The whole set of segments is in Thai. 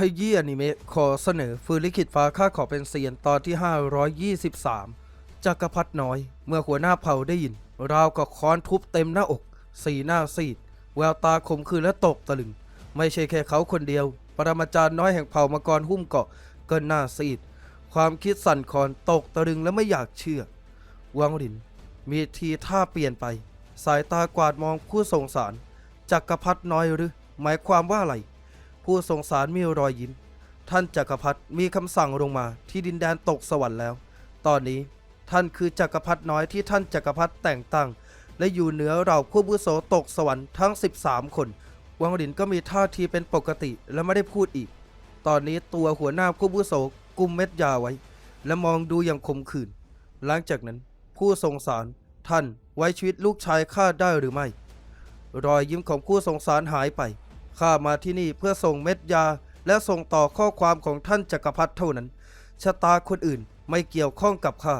ขยี้อนิเมะขอเสนอฟืนลิขิตฟ้าข้าขอเป็นเซียนตอนที่ 523จักรพรรดิน้อย เมื่อหัวหน้าเผ่าได้ยิน ราวกับค้อนทุบเต็มหน้าอก สีหน้าซีด แววตาคมคืนและตกตะลึง ไม่ใช่แค่เขาคนเดียว ปรมาจารย์น้อยแห่งเผ่ามังกรหุ้มเกาะก็หน้าซีด ความคิดสั่นคลอนตกตะลึงและไม่อยากเชื่อ วังหลิน มีทีท่าเปลี่ยนไป สายตากวาดมองผู้สงสารจักรพรรดิน้อยหรือ หมายความว่าอะไร ผู้สงสารมีรอยยิ้ม ท่านจักรพรรดิมีคำสั่งลงมาที่ดินแดนตกสวรรค์แล้ว ตอนนี้ท่านคือจักรพรรดิน้อยที่ท่านจักรพรรดิแต่งตั้ง และอยู่เหนือเราผู้บุโสตกสวรรค์ทั้ง 13 คน วังหลินก็มีท่าทีเป็นปกติและไม่ได้พูดอีก ตอนนี้ตัวหัวหน้าผู้บุโสกุมเม็ดยาไว้ และมองดูอย่างขมขื่น หลังจากนั้นผู้สงสารท่านไว้ชีวิตลูกชายข้าได้หรือไม่ รอยยิ้มของผู้สงสารหายไป ข้ามาที่นี่เพื่อส่งเม็ดยา และส่งต่อข้อความของท่านจักรพรรดิเท่านั้น ชะตาคนอื่นไม่เกี่ยวข้องกับข้า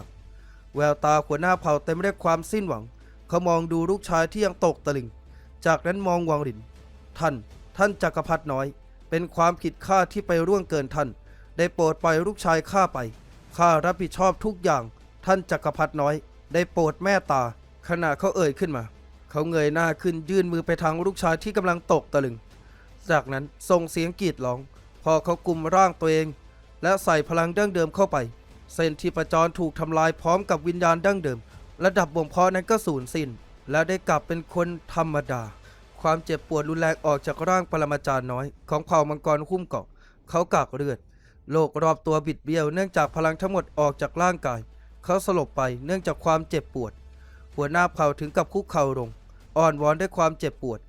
แววตาหัวหน้าเผ่าเต็มไปด้วยความสิ้นหวัง เขามองดูลูกชายที่ยังตกตะลึง จากนั้นมองวังหลิน ท่าน ท่านจักรพรรดิน้อย เป็นความผิดข้าที่ไปร่วงเกินท่าน ได้โปรดปล่อยลูกชายข้าไป ข้ารับผิดชอบทุกอย่าง ท่านจักรพรรดิน้อย ได้โปรดแม่ตา ขณะเขาเอ่ยขึ้นมา เขาเงยหน้าขึ้นยื่นมือไปทางลูกชายที่กำลังตกตะลึง จากนั้นส่งเสียงกรีดร้อง พอเขากลุ่มร่างตัวเอง และใส่พลังดั้งเดิมเข้าไป เส้นที่ประจรถูกทำลายพร้อมกับวิญญาณดั้งเดิม ระดับบ่มเพาะนั้นก็สูญสิ้น และได้กลับเป็นคนธรรมดา ความเจ็บปวดรุนแรงออกจากร่างปรมาจารย์น้อย ของเผ่ามังกรหุ้มเกาะ เขากากเลือด โลกรอบตัวบิดเบี้ยวเนื่องจากพลังทั้งหมดออกจากร่างกาย เขาสลบไปเนื่องจากความเจ็บปวด หัวหน้าเผ่าถึงกับคุกเข่าลง อ่อนวอนด้วยความเจ็บปวด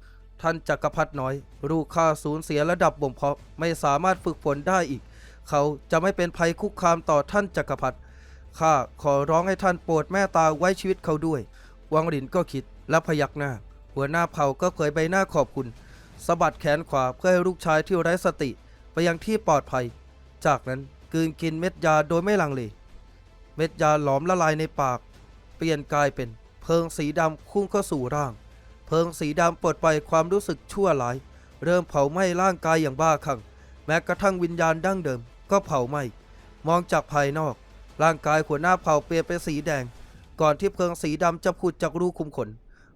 ท่านจักรพรรดิน้อยรู้ค่าสูญเสียระดับบ่มเพาะไม่สามารถฝึกฝนได้อีก เขาจะไม่เป็นภัยคุกคามต่อท่านจักรพรรดิข้าขอร้องให้ท่านโปรดแม่ตาไว้ชีวิตเขาด้วย วังหลินก็คิดและพยักหน้า หัวหน้าเผ่าก็เผยใบหน้าขอบคุณสะบัดแขนขวาเพื่อให้ลูกชายที่ไร้สติ ไปยังที่ปลอดภัย จากนั้นกืนกินเม็ดยาโดยไม่ลังเล เม็ดยาหลอมละลายในปาก เปลี่ยนกลายเป็นเพลิงสีดำพุ่งเข้าสู่ร่าง เพลิงสีดำปลดปล่อยความรู้สึกชั่วร้าย เริ่มเผาไหม้ร่างกายอย่างบ้าคลั่ง แม้กระทั่งวิญญาณดั้งเดิม ก็เผาไหม้ มองจากภายนอก ร่างกายหัวหน้าเผ่าเปลี่ยนเป็นสีแดง ก่อนที่เพลิงสีดำจะผุดจากรูคุมขน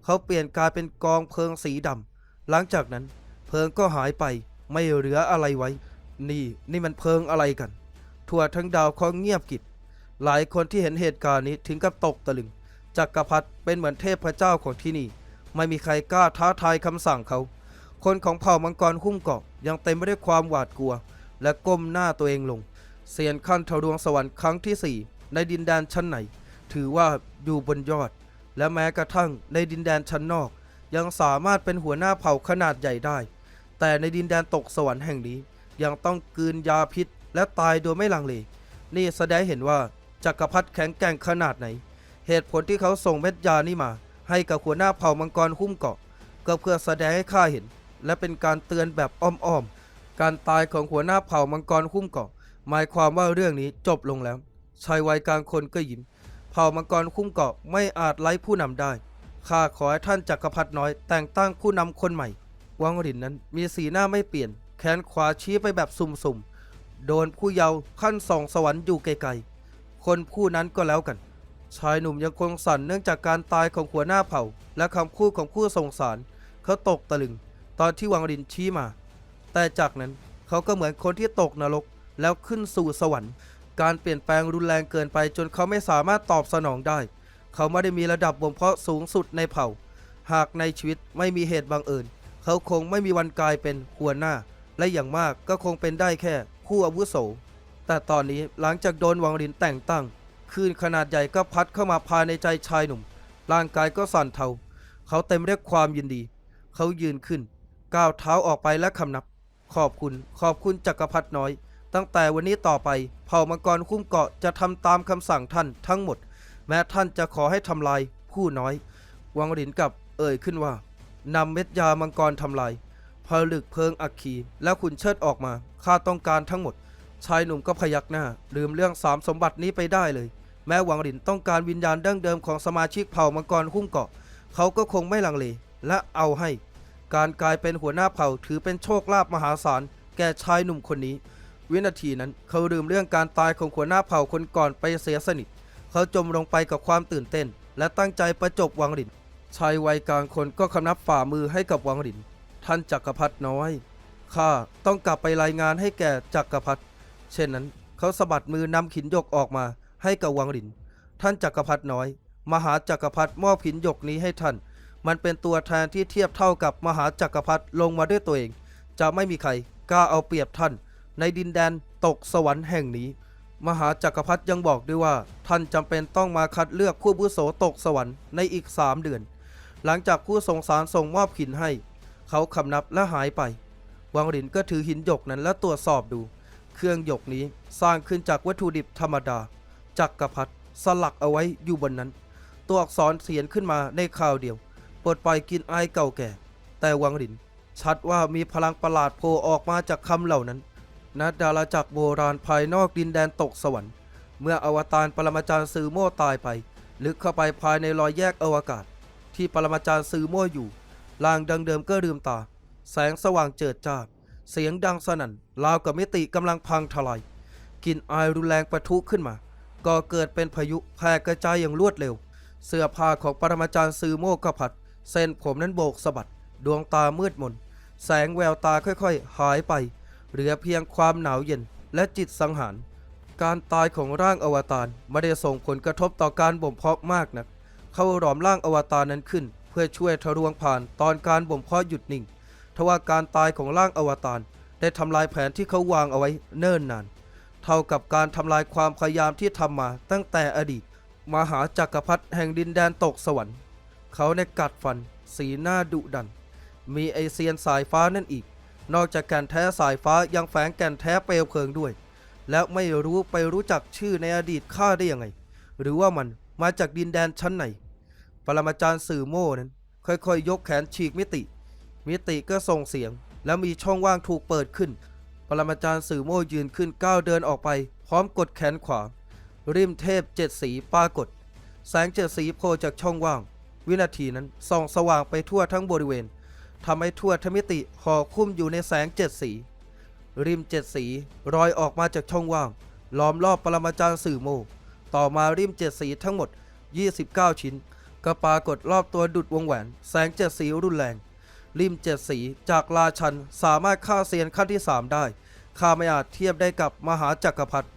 เขาเปลี่ยนกลายเป็นกองเพลิงสีดำ หลังจากนั้น เพลิงก็หายไป ไม่เหลืออะไรไว้ นี่นี่มันเพลิงอะไรกัน ทั่วทั้งดาวเขาเงียบกิบหลายคนที่เห็นเหตุการณ์นี้ถึงกับตกตะลึงจักรพรรดิเป็นเหมือนเทพเจ้าของที่นี่ ไม่มีใครกล้าท้าทายคำสั่งเขา คนของเผ่ามังกรหุ้มเกาะยังเต็มไปด้วยความหวาดกลัว และก้มหน้าตัวเองลง เสียนขั้นทะลวงสวรรค์ครั้งที่ 4 ในดินแดนชั้นไหน ถือว่าอยู่บนยอด และแม้กระทั่งในดินแดนชั้นนอก ยังสามารถเป็นหัวหน้าเผ่าขนาดใหญ่ได้ แต่ในดินแดนตกสวรรค์แห่งนี้ ยังต้องกืนยาพิษ และตายโดยไม่ลังเล นี่แสดงเห็นว่าจักรพรรดิแข็งแกร่งขนาดไหน เหตุผลที่เขาส่งเม็ดยานี่มา ให้กับหัวหน้าเผ่ามังกรหุ้มเกาะ ก็เพื่อแสดงให้ข้าเห็น และเป็นการเตือนแบบอ้อมๆ การตายของหัวหน้าเผ่ามังกรหุ้มเกาะ หมายความว่าเรื่องนี้จบลงแล้ว ชายวัยกลางคนก็ยิ้ม เผ่ามังกรคุ้มเกาะไม่อาจไล่ผู้นำได้ ข้าขอให้ท่านจักรพรรดิน้อยแต่งตั้งผู้นำคนใหม่ วังหรินนั้นมีสีหน้าไม่เปลี่ยน แขนขวาชี้ไปแบบสุ่มๆ โดนผู้เยาว์ขั้นสองสวรรค์อยู่ไกลๆ คนผู้นั้นก็แล้วกัน ชายหนุ่มยังคงสั่นเนื่องจากการตายของหัวหน้าเผ่า และคำพูดของผู้สงสาร เขาตกตะลึง ตอนที่วังรินชี้มา แต่จากนั้นเขาก็เหมือนคนที่ตกนรก แล้วขึ้นสู่สวรรค์ การเปลี่ยนแปลงรุนแรงเกินไปจนเขาไม่สามารถตอบสนองได้ เขาไม่ได้มีระดับบ่มเพาะสูงสุดในเผ่า หากในชีวิตไม่มีเหตุบังเอิญเขาคงไม่มีวันกลายเป็นหัวหน้า และอย่างมากก็คงเป็นได้แค่ผู้อาวุโส แต่ตอนนี้หลังจากโดนวังรินแต่งตั้ง คลื่นขนาดใหญ่ก็พัดเข้ามาภายในใจชายหนุ่ม ร่างกายก็สั่นเทา เขาเต็มไปด้วยความยินดี เขายืนขึ้น ก้าวเท้าออกไปและคำนับ ขอบคุณ ขอบคุณจักรพรรดิน้อย ตั้งแต่วันนี้ต่อไป เผ่ามังกรคุ้มเกาะจะทำตามคำสั่งท่านทั้งหมด แม้ท่านจะขอให้ทำลายผู้น้อย วังหลินกับเอ่ยขึ้นว่านำเม็ดยามังกรทำลายผลึกเพลิงอัคคีแล้วขุนเชิดออกมาข้าต้องการทั้งหมด ชายหนุ่มก็พยักหน้า ลืมเรื่องสามสมบัตินี้ไปได้เลย แม้วังหลินต้องการวิญญาณดั้งเดิมของสมาชิกเผ่ามังกรหุ้มเกาะ เขาก็คงไม่ลังเลและเอาให้ การกลายเป็นหัวหน้าเผ่าถือเป็นโชคลาภมหาศาลแก่ชายหนุ่มคนนี้ วินาทีนั้นเขาลืมเรื่องการตายของหัวหน้าเผ่าคนก่อนไปเสียสนิท เขาจมลงไปกับความตื่นเต้น และตั้งใจประจบวังหลิน ชายวัยกลางคนก็คำนับฝ่ามือให้กับวังหลิน ท่านจักรพรรดิน้อยข้าต้องกลับไปรายงานให้แก่จักรพรรดิเช่นนั้น เขาสะบัดมือนำขินยกออกมา ให้กับวังหลิน ท่านจักรพรรดิน้อย มหาจักรพรรดิมอบหินหยกนี้ให้ท่าน มันเป็นตัวแทนที่เทียบเท่ากับมหาจักรพรรดิลงมาด้วยตัวเอง จะไม่มีใครกล้าเอาเปรียบท่าน ในดินแดนตกสวรรค์แห่งนี้ มหาจักรพรรดิยังบอกด้วยว่า ท่านจำเป็นต้องมาคัดเลือกผู้บุโสตกสวรรค์ในอีกสามเดือน หลังจากผู้ทรงสารส่งมอบหินให้ เขาคำนับและหายไปวังหลินก็ถือหินหยกนั้นและตรวจสอบดู เครื่องหยกนี้สร้างขึ้นจากวัตถุดิบธรรมดา จักรพรรดิสลักเอาไว้อยู่บนนั้น ตัวอักษรเขียนขึ้นมาในข่าวเดียว เปลดปล่อยกินอายเก่าแก่ แต่วังหลิน ชัดว่ามีพลังประหลาดโผล่ออกมาจากคำเหล่านั้นณดาราจักรโบราณภายนอกดินแดนตกสวรรค์ เมื่ออวตารปรมาจารย์ซือโม่ตายไป ลึกเข้าไปภายในรอยแยกอวกาศ ที่ปรมาจารย์ซือโม่อยู่ลางดังเดิมก็ลืมตา แสงสว่างเจิดจ้า เสียงดังสนั่นราวกับมิติกำลังพังทลายกลิ่นอายรุนแรงประทุขึ้นมา ก่อเกิดเป็นพายุแผ่กระจายอย่างรวดเร็ว เสื้อผ้าของปรมาจารย์ซือโม่ก็ผัด เส้นผมนั้นโบกสะบัด ดวงตามืดมน แสงแววตาค่อยๆ หายไป เหลือเพียงความหนาวเย็นและจิตสังหาร การตายของร่างอวตารไม่ได้ส่งผลกระทบต่อการบ่มเพาะมากนัก เขาหลอมร่างอวตารนั้นขึ้น เพื่อช่วยทะลวงผ่านตอนการบ่มเพาะหยุดนิ่งทว่าการตายของร่างอวตารได้ทำลายแผนที่เขาวางเอาไว้เนิ่นนาน เท่ากับการทำลายความพยายามที่ทำมาตั้งแต่อดีต มหาจักรพรรดิแห่งดินแดนตกสวรรค์ เขาในกัดฟัน สีหน้าดุดัน มีไอเซียนสายฟ้านั่นอีก นอกจากแก่นแท้สายฟ้ายังแฝงแก่นแท้เปลวเพลิงด้วย แล้วไม่รู้ไปรู้จักชื่อในอดีตข้าได้ยังไง หรือว่ามันมาจากดินแดนชั้นไหน ปรมาจารย์สื่อโม่นั้น ค่อยๆยกแขนฉีกมิติ มิติก็ส่งเสียง แล้วมีช่องว่างถูกเปิดขึ้น รมาจารย์สื่อโม่ยืนขึ้นก้าวเดินออกไป พร้อมกดแขนขวา ริมเทพเจ็ดสีปรากฏ แสงเจ็ดสีโผล่จากช่องว่าง วินาทีนั้นส่องสว่างไปทั่วทั้งบริเวณทำให้ทั่วทมิติห่อคุ้มอยู่ในแสงเจ็ดสี ริมเจ็ดสีรอยออกมาจากช่องว่าง ล้อมรอบปรมาจารย์สื่อโม ต่อมาริมเจ็ดสีทั้งหมด 29 ชิ้น ก็ปรากฏรอบตัวดุดวงแหวน แสงเจ็ดสีรุนแรง ริมเจ็ดสีจากราชันสามารถฆ่าเซียนขั้นที่ 3 ได้ข้าไม่อาจเทียบได้กับมหาจักรพรรดิ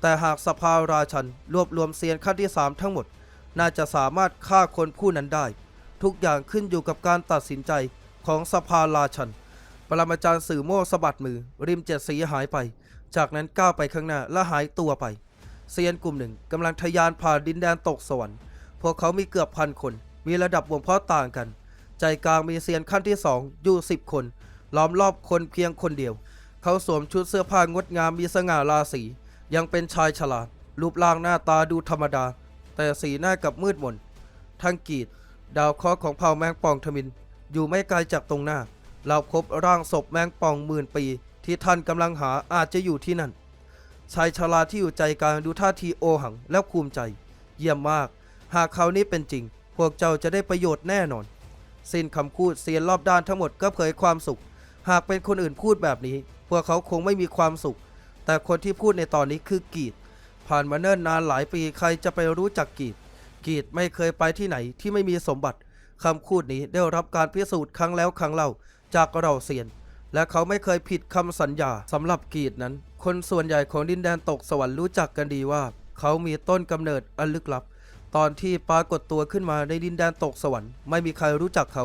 แต่หากสภาราชันรวบรวมเซียนขั้นที่ 3 ทั้งหมด น่าจะสามารถฆ่าคนผู้นั้นได้ ทุกอย่างขึ้นอยู่กับการตัดสินใจของสภาราชัน ปรมาจารย์สื่อโม่สะบัดมือ ริมเจ็ดสีหายไป จากนั้นก้าวไปข้างหน้าและหายตัวไป เซียนกลุ่มหนึ่งกำลังทะยานผ่านดินแดนตกสวรรค์ พวกเขามีเกือบพันคน มีระดับบ่มเพาะต่างกัน ใจกลางมีเซียนขั้นที่สองอยู่สิบคน ล้อมรอบคนเพียงคนเดียว เขาสวมชุดเสื้อผ้างดงามมีสง่าราศี ยังเป็นชายฉลาด รูปร่างหน้าตาดูธรรมดา แต่สีหน้ากับมืดมนทั้งกีด ดาวเคราะห์ของเผ่าแมงป่องทมิน อยู่ไม่ไกลจากตรงหน้า เราพบร่างศพแมงป่องหมื่นปี ที่ท่านกำลังหาอาจจะอยู่ที่นั่น ชายชราที่อยู่ใจกลางดูท่าทีโอหังและภูมิใจ เยี่ยมมาก หากเขานี้เป็นจริง พวกเจ้าจะได้ประโยชน์แน่นอน สิ้นคำพูดเสียนรอบด้านทั้งหมดก็เผยความสุข หากเป็นคนอื่นพูดแบบนี้ พวกเขาคงไม่มีความสุข แต่คนที่พูดในตอนนี้คือกีด ผ่านมาเนิ่นนานหลายปีใครจะไปรู้จักกีด กีดไม่เคยไปที่ไหนที่ไม่มีสมบัติคำพูดนี้ได้รับการพิสูจน์ครั้งแล้วครั้งเล่าจากเราเซียน และเขาไม่เคยผิดคำสัญญาสำหรับกีดนั้น คนส่วนใหญ่ของดินแดนตกสวรรค์รู้จักกันดีว่า เขามีต้นกำเนิดอันลึกลับ ตอนที่ปรากฏตัวขึ้นมาในดินแดนตกสวรรค์ไม่มีใครรู้จักเขา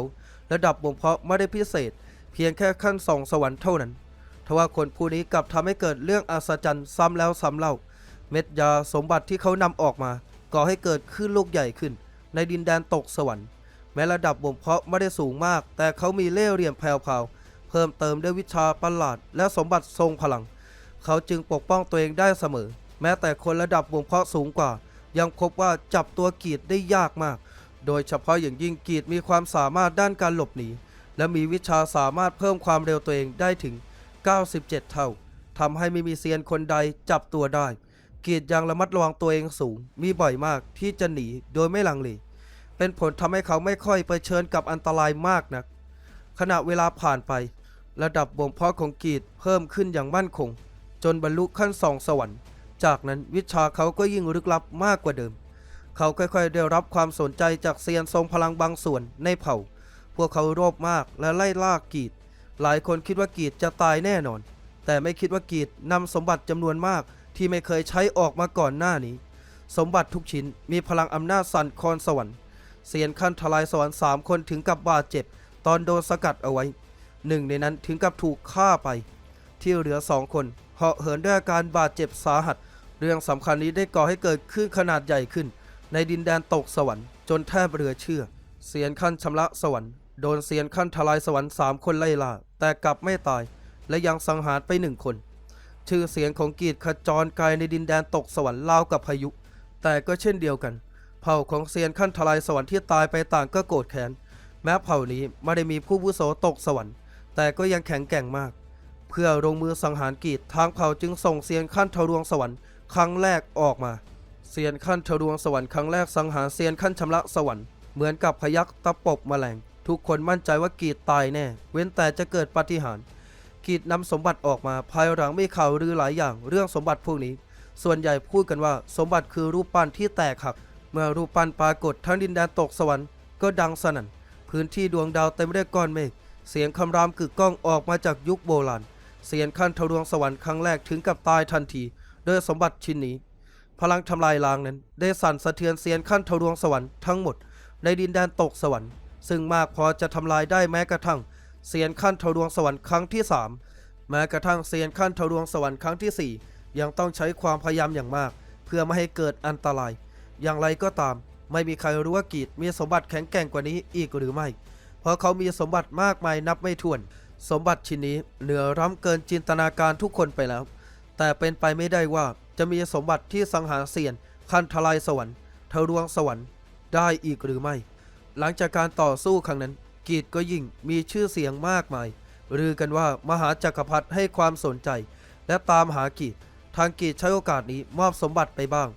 ระดับบ่มเพาะไม่ได้พิเศษ เพียงแค่ขั้นสองสวรรค์เท่านั้นทว่าคนผู้นี้กลับทำให้เกิดเรื่องอัศจรรย์ซ้ำแล้วซ้ำเล่า เม็ดยาสมบัติที่เขานำออกมา ก่อให้เกิดคลื่นลูกใหญ่ขึ้น ในดินแดนตกสวรรค์แม้ระดับบ่มเพาะไม่ได้สูงมาก แต่เขามีเล่ห์เหลี่ยมแผ่วๆเพิ่มเติมด้วยวิชาประหลาด และสมบัติทรงพลัง เขาจึงปกป้องตัวเองได้เสมอ แม้แต่คนระดับบ่มเพาะสูงกว่า ยังพบว่าจับตัวกีดได้ยากมาก โดยเฉพาะอย่างยิ่งกีดมีความสามารถด้านการหลบหนี และมีวิชาสามารถเพิ่มความเร็วตัวเองได้ถึง 97 เท่าทำให้ไม่มีเซียนคนใดจับตัวได้ กีดยังระมัดระวังตัวเองสูง มีบ่อยมากที่จะหนีโดยไม่ลังเล เป็นผลทำให้เขาไม่ค่อยเผชิญกับอันตรายมากนัก ขณะเวลาผ่านไป ระดับบ่มเพาะของกีดเพิ่มขึ้นอย่างมั่นคง จนบรรลุขั้นสองสวรรค์ จากนั้นวิชาเขาก็ยิ่งลึกลับมากกว่าเดิม เขาค่อยๆได้รับความสนใจจากเซียนทรงพลังบางส่วนในเผ่า พวกเขาโลภมากและไล่ล่ากีด หลายคนคิดว่ากีดจะตายแน่นอน แต่ไม่คิดว่ากีดนำสมบัติจำนวนมากที่ไม่เคยใช้ออกมาก่อนหน้านี้ สมบัติทุกชิ้นมีพลังอำนาจสั่นคลอนสวรรค์เซียนขั้นทลายสวรรค์สามคนถึงกับบาดเจ็บ ตอนโดนสกัดเอาไว้ หนึ่งในนั้นถึงกับถูกฆ่าไป ที่เหลือสองคนเหาะเหินด้วยอาการบาดเจ็บสาหัส เรื่องสำคัญนี้ได้ก่อให้เกิดขึ้นขนาดใหญ่ขึ้น ในดินแดนตกสวรรค์จนแทบเรือเชื่อ เสียนขั้นชำระสวรรค์โดนเสียนขั้นทลายสวรรค์สามคนไล่ล่าแต่กลับไม่ตาย และยังสังหารไปหนึ่งคน ชื่อเสียงของกีดขจรไกลในดินแดนตกสวรรค์ราวกับพายุ แต่ก็เช่นเดียวกัน เผ่าของเซียนขั้นทลายสวรรค์ที่ตายไปต่างก็โกรธแค้นแม้เผ่านี้ไม่ได้มีผู้วุโสตกสวรรค์ แต่ก็ยังแข็งแกร่งมาก เพื่อลงมือสังหารกีดทางเผ่าจึงส่งเซียนขั้นทะลวงสวรรค์ ครั้งแรกออกมาเซียนขั้นทะลวงสวรรค์ครั้งแรกสังหารเซียนขั้นชำระสวรรค์เหมือนกับพยักตะปบแมลง ทุกคนมั่นใจว่ากีดตายแน่ เว้นแต่จะเกิดปาฏิหาริย์กีดนำสมบัติออกมาภายหลังมีข่าวลือหลายอย่างเรื่องสมบัติพวกนี้ ส่วนใหญ่พูดกันว่าสมบัติคือรูปปั้นที่แตกหัก เมื่อรูปปั้นปรากฏทั้งดินแดนตกสวรรค์ก็ดังสนั่น พื้นที่ดวงดาวเต็มไปด้วยก้อนเมฆเสียงคำรามกึกก้องออกมาจากยุคโบราณเสียงขั้นทะลวงสวรรค์ครั้งแรกถึงกับตายทันที ด้วยสมบัติชิ้นนี้ พลังทำลายล้างนั้น ได้สั่นสะเทือนเสียนขั้นทะลวงสวรรค์ทั้งหมดในดินแดนตกสวรรค์ ซึ่งมากพอจะทำลายได้แม้กระทั่งเสียนขั้นทะลวงสวรรค์ครั้งที่สามแม้กระทั่งเสียนขั้นทะลวงสวรรค์ครั้งที่สี่ยังต้องใช้ความพยายามอย่างมาก เพื่อไม่ให้เกิดอันตราย อย่างไรก็ตาม ไม่มีใครรู้ว่ากีดมีสมบัติแข็งแกร่งกว่านี้อีกหรือไม่ เพราะเขามีสมบัติมากมายนับไม่ถ้วน สมบัติชิ้นนี้เหนือล้ำเกินจินตนาการทุกคนไปแล้ว แต่เป็นไปไม่ได้ว่าจะมีสมบัติที่สังหารเสียน คันทลายสวรรค์ทะลวงสวรรค์ได้อีกหรือไม่ หลังจากการต่อสู้ครั้งนั้น กีดก็ยิ่งมีชื่อเสียงมากมายรือกันว่ามหาจักรพรรดิให้ความสนใจ และตามหากีดทางกีดใช้โอกาสนี้มอบสมบัติไปบ้าง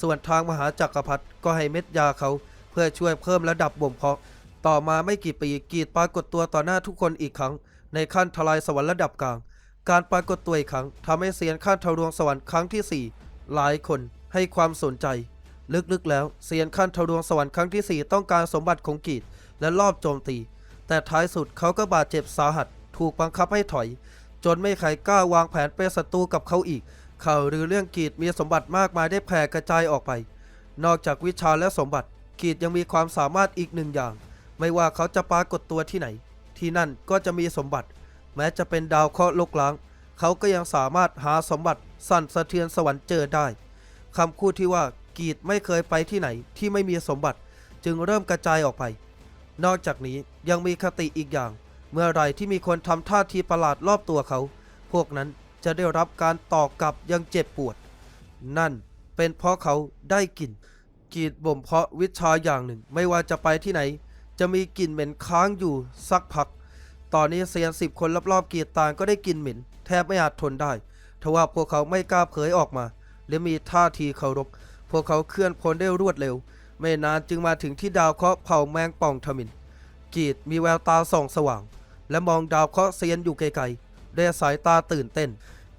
ส่วนทางมหาจักรพรรดิก็ให้เม็ดยาเขา เพื่อช่วยเพิ่มระดับบ่มเพาะ ต่อมาไม่กี่ปีกีดปรากฏตัวต่อหน้าทุกคนอีกครั้ง ในขั้นทลายสวรรค์ระดับกลาง การปรากฏตัวอีกครั้งทำให้เซียนขั้นทะลวงสวรรค์ครั้งที่ 4 หลายคนให้ความสนใจ ลึกๆแล้วเซียนขั้นทะลวงสวรรค์ครั้งที่ 4 ต้องการสมบัติของกีดและรอบโจมตี แต่ท้ายสุดเขาก็บาดเจ็บสาหัส ถูกบังคับให้ถอย จนไม่ใครกล้าวางแผนเป็นศัตรูกับเขาอีกข่าวหรือเรื่องกีดมีสมบัติมากมายได้แผ่กระจายออกไป นอกจากวิชาและสมบัติกีดยังมีความสามารถอีกหนึ่งอย่าง ไม่ว่าเขาจะปรากฏตัวที่ไหน ที่นั่นก็จะมีสมบัติ แม้จะเป็นดาวเคราะห์ลกล้าง เขาก็ยังสามารถหาสมบัติสั่นสะเทือนสวรรค์เจอได้คำพูดที่ว่ากีดไม่เคยไปที่ไหนที่ไม่มีสมบัติ จึงเริ่มกระจายออกไป นอกจากนี้ยังมีคติอีกอย่าง เมื่อไรที่มีคนทำท่าทีประหลาดรอบตัวเขา พวกนั้นจะได้รับการตอกกลับยังเจ็บปวด นั่นเป็นเพราะเขาได้กลิ่นกีดบ่มเพาะวิชาอย่างหนึ่ง ไม่ว่าจะไปที่ไหน จะมีกลิ่นเหม็นค้างอยู่สักพัก ตอนนี้เซียนสิบคนรอบๆกีดต่างก็ได้กลิ่นเหม็น แทบไม่อาจทนได้ทว่าพวกเขาไม่กล้าเผยออกมา และมีท่าทีเคารพ พวกเขาเคลื่อนพลได้รวดเร็ว ไม่นานจึงมาถึงที่ดาวเคราะห์เผ่าแมงป่องทมิน กีดมีแววตาส่องสว่าง และมองดาวเคราะห์เซียนอยู่ไกลๆด้วยสายตาตื่นเต้น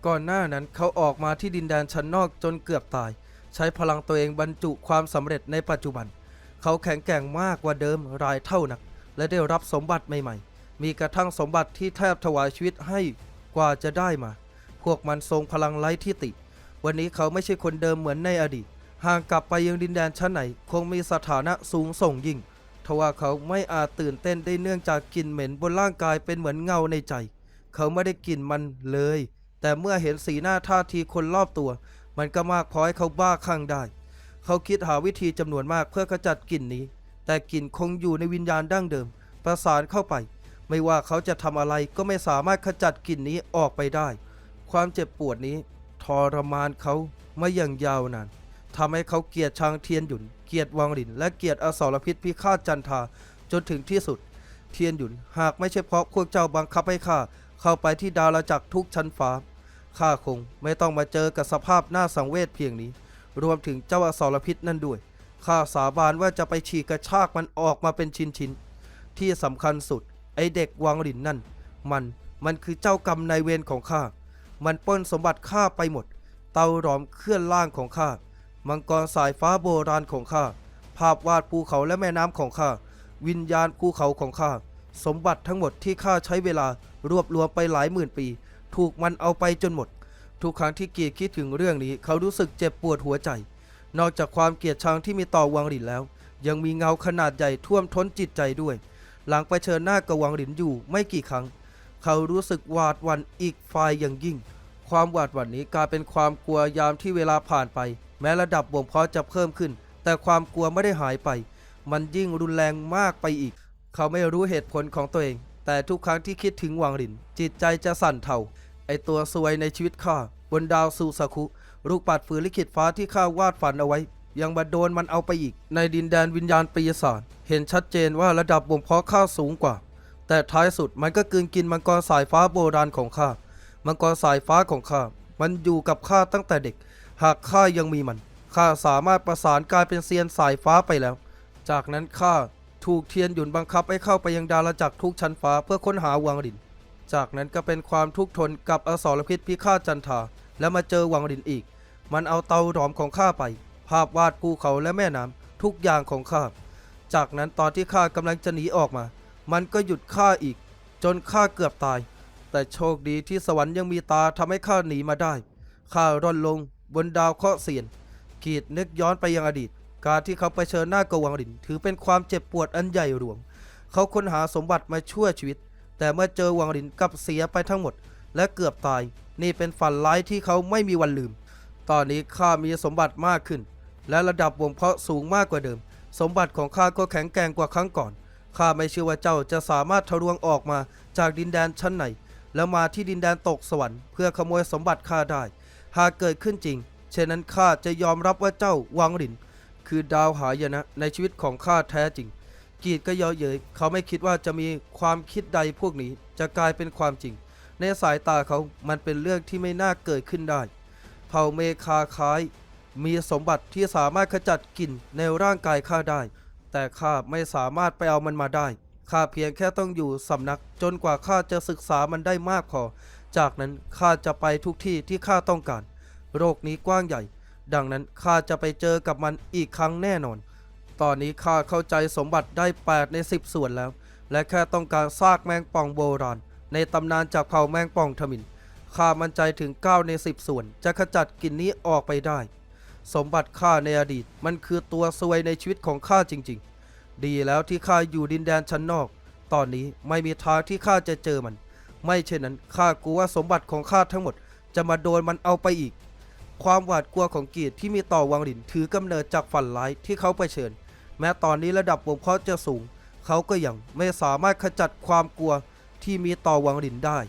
ก่อนหน้านั้นเขาออกมาที่ดินแดนชั้นนอกจนเกือบตาย ใช้พลังตัวเองบรรจุความสำเร็จในปัจจุบัน เขาแข็งแกร่งมากกว่าเดิมรายเท่านัก และได้รับสมบัติใหม่ๆ มีกระทั่งสมบัติที่แทบถวายชีวิตให้กว่าจะได้มา พวกมันทรงพลังไร้ที่ติ วันนี้เขาไม่ใช่คนเดิมเหมือนในอดีต ห่างกลับไปยังดินแดนชั้นไหน คงมีสถานะสูงส่งยิ่งทว่าเขาไม่อาจตื่นเต้นได้เนื่องจากกลิ่นเหม็นบนร่างกายเป็นเหมือนเงาในใจ เขาไม่ได้กลิ่นมันเลย แต่เมื่อเห็นสีหน้าท่าทีคนรอบตัว มันก็มากพอให้เขาบ้าคลั่งได้ เขาคิดหาวิธีจำนวนมากเพื่อขจัดกลิ่นนี้ แต่กลิ่นคงอยู่ในวิญญาณดั้งเดิม ประสานเข้าไป ไม่ว่าเขาจะทำอะไรก็ไม่สามารถขจัดกลิ่นนี้ออกไปได้ ความเจ็บปวดนี้ทรมานเขามาอย่างยาวนานทำให้เขาเกลียดชางเทียนหยุน เกลียดวังหลิน และเกลียดอสรพิษพิฆาตจันทาจนถึงที่สุด เทียนหยุนหากไม่ใช่เพราะพวกเจ้าบังคับให้ข้าเข้าไปที่ดาวจักรทุกชั้นฟ้าข้าคงไม่ต้องมาเจอกับสภาพหน้าสังเวชเพียงนี้ รวมถึงเจ้าอสรพิษนั่นด้วยข้าสาบานว่าจะไปฉีกกระชากมันออกมาเป็นชิ้นๆที่สำคัญสุด ไอเด็กวังหลินนั่น มันมันคือเจ้ากรรมนายเวรของข้า มันป้นสมบัติข้าไปหมด เตาหลอมเคลื่อนล่างของข้า มังกรสายฟ้าโบราณของข้า ภาพวาดภูเขาและแม่น้ำของข้า วิญญาณภูเขาของข้า สมบัติทั้งหมดที่ข้าใช้เวลารวบรวมไปหลายหมื่นปี ถูกมันเอาไปจนหมด ทุกครั้งที่เกียรคิดถึงเรื่องนี้ เขารู้สึกเจ็บปวดหัวใจ นอกจากความเกลียดชังที่มีต่อวังหลินแล้ว ยังมีเงาขนาดใหญ่ท่วมท้นจิตใจด้วย หลังไปเชิญหน้ากับวังหลินอยู่ไม่กี่ครั้ง เขารู้สึกหวาดหวั่นอีกฝ่ายอย่างยิ่ง ความหวาดหวั่นนี้กลายเป็นความกลัวยามที่เวลาผ่านไป แม้ระดับบ่มเพาะจะเพิ่มขึ้น แต่ความกลัวไม่ได้หายไป มันยิ่งรุนแรงมากไปอีก เขาไม่รู้เหตุผลของตัวเอง แต่ทุกครั้งที่คิดถึงวังหลิน จิตใจจะสั่นเทาไอตัวซวยในชีวิตข้าบนดาวซูซาคุลูกปัดฝืนลิขิตฟ้าที่ข้าวาดฝันเอาไว้ ยังมาโดนมันเอาไปอีก ในดินแดนวิญญาณปีศาจเห็นชัดเจนว่าระดับบ่มเพาะข้าสูงกว่า แต่ท้ายสุดมันก็กลืนกินมังกรสายฟ้าโบราณของข้ามังกรสายฟ้าของข้ามันอยู่กับข้าตั้งแต่เด็ก หากข้ายังมีมันข้าสามารถประสานกลายเป็นเซียนสายฟ้าไปแล้ว จากนั้นข้าถูกเทียนหยุนบังคับให้เข้าไปยังดาราจักรทุกชั้นฟ้าเพื่อค้นหาวังหลิน จากนั้นก็เป็นความทุกข์ทนกับอสรพิษพิฆาตจันทราแล้วมาเจอวังหลินอีก มันเอาเตาหลอมของข้าไป ภาพวาดภูเขาและแม่น้ำทุกอย่างของข้า จากนั้นตอนที่ข้ากำลังจะหนีออกมา มันก็หยุดข้าอีก จนข้าเกือบตาย แต่โชคดีที่สวรรค์ยังมีตาทำให้ข้าหนีมาได้ ข้าร่อนลงบนดาวเคราะห์เสียนกีดนึกย้อนไปยังอดีต การที่เขาไปเชิญหน้ากับวังหลิน ถือเป็นความเจ็บปวดอันใหญ่หลวง เขาค้นหาสมบัติมาช่วยชีวิต แต่เมื่อเจอวังหลินกลับเสียไปทั้งหมด และเกือบตาย นี่เป็นฝันร้ายที่เขาไม่มีวันลืม ตอนนี้ข้ามีสมบัติมากขึ้น และระดับบ่มเพาะสูงมากกว่าเดิม สมบัติของข้าก็แข็งแกร่งกว่าครั้งก่อนข้าไม่เชื่อว่าเจ้าจะสามารถทะลวงออกมาจากดินแดนชั้นไหน แล้วมาที่ดินแดนตกสวรรค์เพื่อขโมยสมบัติข้าได้ หากเกิดขึ้นจริง เช่นนั้นข้าจะยอมรับว่าเจ้าวังหลิน คือดาวหายนะในชีวิตของข้าแท้จริง กีดก็เยาะเย้ยเขาไม่คิดว่าจะมีความคิดใดพวกนี้จะกลายเป็นความจริง ในสายตาเขามันเป็นเรื่องที่ไม่น่าเกิดขึ้นได้ เผ่าเมคาคล้าย มีสมบัติที่สามารถขจัดกลิ่นในร่างกายข้าได้ แต่ข้าไม่สามารถไปเอามันมาได้ ข้าเพียงแค่ต้องอยู่สำนักจนกว่าข้าจะศึกษามันได้มากพอ จากนั้นข้าจะไปทุกที่ที่ข้าต้องการ โรคนี้กว้างใหญ่ ดังนั้นข้าจะไปเจอกับมันอีกครั้งแน่นอน ตอนนี้ข้าเข้าใจสมบัติได้ 8 ใน 10 ส่วนแล้ว และแค่ต้องการซากแมงป่องโบราณ ในตำนานจากเผ่าแมงป่องทมินข้ามั่นใจถึง 9 ใน 10 ส่วน จะขจัดกลิ่นนี้ออกไปได้ สมบัติข้าในอดีต มันคือตัวซวยในชีวิตของข้าจริง ๆ ดีแล้วที่ข้าอยู่ดินแดนชั้นนอก ตอนนี้ไม่มีทางที่ข้าจะเจอมัน ไม่เช่นนั้นข้ากลัวว่าสมบัติของข้าทั้งหมด จะมาโดนมันเอาไปอีก ความหวาดกลัวของกีดที่มีต่อวังหลินถือกำเนิดจากฝันร้ายที่เขาไปเชิญ แม้ตอนนี้ระดับบ่มเพาะจะสูง เขาก็ยังไม่สามารถขจัดความกลัวที่มีต่อวังหลินได้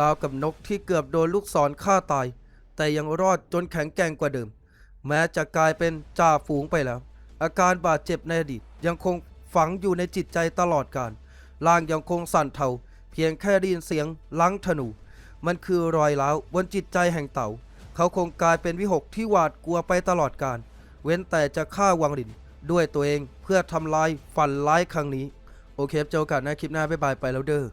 ราวกับนกที่เกือบโดนลูกศรฆ่าตาย แต่ยังรอดจนแข็งแกร่งกว่าเดิม แม้จะกลายเป็นจ่าฝูงไปแล้ว อาการบาดเจ็บในอดีตยังคงฝังอยู่ในจิตใจตลอดกาลร่างยังคงสั่นเทา เพียงแค่ได้ยินเสียงลังธนู มันคือรอยร้าบนจิตใจแห่งเต่า เขาคงกลายเป็นวิหกที่หวาดกลัวไปตลอดกาลเว้นแต่จะฆ่าวังหลินด้วยตัวเองเพื่อทำลายฝันร้ายครั้งนี้ โอเคเจอกันในะคลิปหน้าบ๊ายบายไปแล้วเด้อ